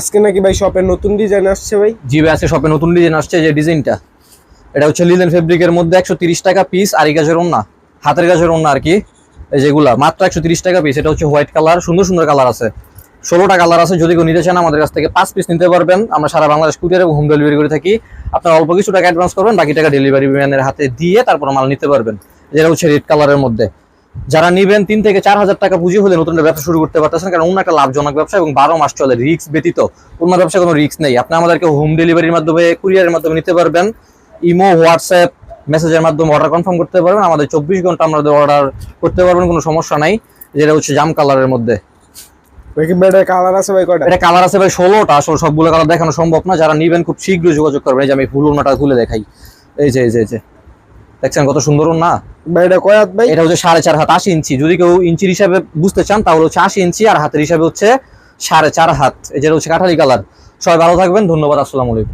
আজকে নাকি ভাই শপের নতুন ডিজাইন আসছে ভাই? জি ভাই, আজকে শপে নতুন ডিজাইন আসছে যে ডিজাইনটা এটা হচ্ছে লিলেন ফেব্রিকের মধ্যে একশো টাকা পিস আড়ি গাছের ওন্না হাতের গাছের ওন্না আর কি, এই যেগুলা মাত্র একশো টাকা পিস এটা হচ্ছে হোয়াইট কালার সুন্দর সুন্দর কালার আছে। ষোলোটা কালার আছে, যদি কেউ নিতে চান আমাদের কাছ থেকে পাঁচ পিস নিতে পারবেন। আমরা সারা বাংলাদেশ কুরিয়ার এবং হোম ডেলিভারি করে থাকি। আপনার অল্প কিছু টাকা অ্যাডভান্স করবেন, বাকি টাকা ডেলিভারি ম্যানের হাতে দিয়ে তারপর মাল নিতে পারবেন। যেটা হচ্ছে রেড কালারের মধ্যে। যারা নিবেন তিন থেকে চার হাজার টাকা পুঁজি হলে নতুন একটা ব্যবসা শুরু করতে পারতেছেন কারণ অন্য একটা লাভজনক ব্যবসা এবং বারো মাস চলে রিস্ক ব্যতীত অন্য ব্যবসা কোনো রিস্ক নেই। আপনি আমাদেরকে হোম ডেলিভারির মাধ্যমে কুরিয়ারের মাধ্যমে নিতে পারবেন। ইমো হোয়াটসঅ্যাপ মেসেজের মাধ্যমে অর্ডার কনফার্ম করতে পারবেন। আমাদের চব্বিশ ঘণ্টা আমাদের অর্ডার করতে পারবেন কোনো সমস্যা নাই। যেটা হচ্ছে জাম কালারের মধ্যে। কালার আছে ভাই কয়টা? এটা কালার আছে ভাই ষোলোটা। আসলে সবগুলো কালার দেখানো সম্ভব না। যারা নিবেন খুব শীঘ্রই যোগাযোগ করবেন। এই যে আমি ফুল ওনাটা খুলে দেখাই। এই যে এই যে এই যে। দেখছেন কত সুন্দর না ভাই এটা কয় হাত ভাই? এটা হচ্ছে সাড়ে চার হাত আশি ইঞ্চি। যদি কেউ ইঞ্চির হিসাবে বুঝতে চান তাহলে হচ্ছে আশি ইঞ্চি আর হাতের হিসাবে হচ্ছে সাড়ে চার হাত। এই যেটা হচ্ছে কাঠালি কালার। সবাই ভালো থাকবেন ধন্যবাদ আসসালামু আলাইকুম।